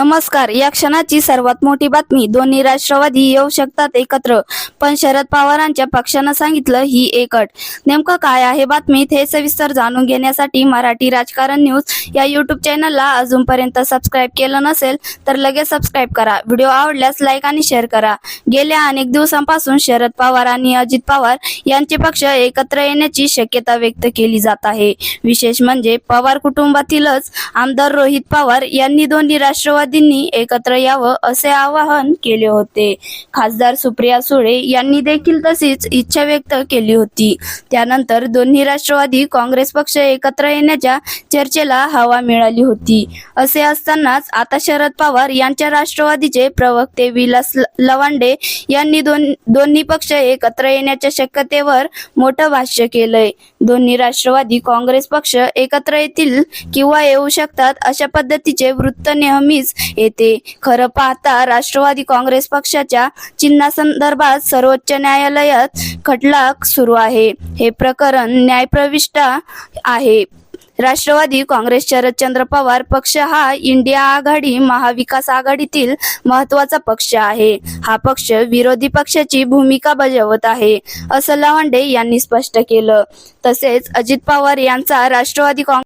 नमस्कार. या क्षणाची सर्वात मोठी बातमी दोन्ही राष्ट्रवादी येऊ शकतात एकत्र पण शरद पवारांच्या पक्षानं सांगितलं ही एक अट नेमकं काय आहे बातमीत हे सविस्तर जाणून घेण्यासाठी मराठी राजकारण न्यूज या युट्यूब चॅनलला अजूनपर्यंत सबस्क्राईब केलं नसेल तर लगेच सबस्क्राईब करा. व्हिडिओ आवडल्यास लाईक आणि शेअर करा. गेल्या अनेक दिवसांपासून शरद पवार आणि अजित पवार यांचे पक्ष एकत्र येण्याची शक्यता व्यक्त केली जात आहे. विशेष म्हणजे पवार कुटुंबातीलच आमदार रोहित पवार यांनी दोन्ही राष्ट्रवादी राष्ट्रवादींनी एकत्र यावं असे आवाहन केले होते. खासदार सुप्रिया सुळे यांनी देखील तशीच इच्छा व्यक्त केली होती. त्यानंतर दोन्ही राष्ट्रवादी काँग्रेस पक्ष एकत्र येण्याच्या चर्चेला हवा मिळाली होती. असे असतानाच आता शरद पवार यांच्या राष्ट्रवादीचे प्रवक्ते विलास लवांडे यांनी दोन दोन्ही पक्ष एकत्र येण्याच्या शक्यतेवर मोठं भाष्य केलंय. दोन्ही राष्ट्रवादी काँग्रेस पक्ष एकत्र येतील किंवा येऊ शकतात अशा पद्धतीचे वृत्त नेहमीच येते. खरं पाहता राष्ट्रवादी काँग्रेस पक्षाच्या चिन्हासंदर्भात सर्वोच्च न्यायालयात खटलाक सुरू आहे. हे प्रकरण न्यायप्रविष्ट आहे. राष्ट्रवादी काँग्रेस शरदचंद्र पवार पक्ष हा इंडिया आघाडी महाविकास आघाडीतील महत्त्वाचा पक्ष आहे. हा पक्ष विरोधी पक्षाची भूमिका बजावत आहे असं लवांडे यांनी स्पष्ट केलं. तसेच अजित पवार यांचा राष्ट्रवादी काँग्रेस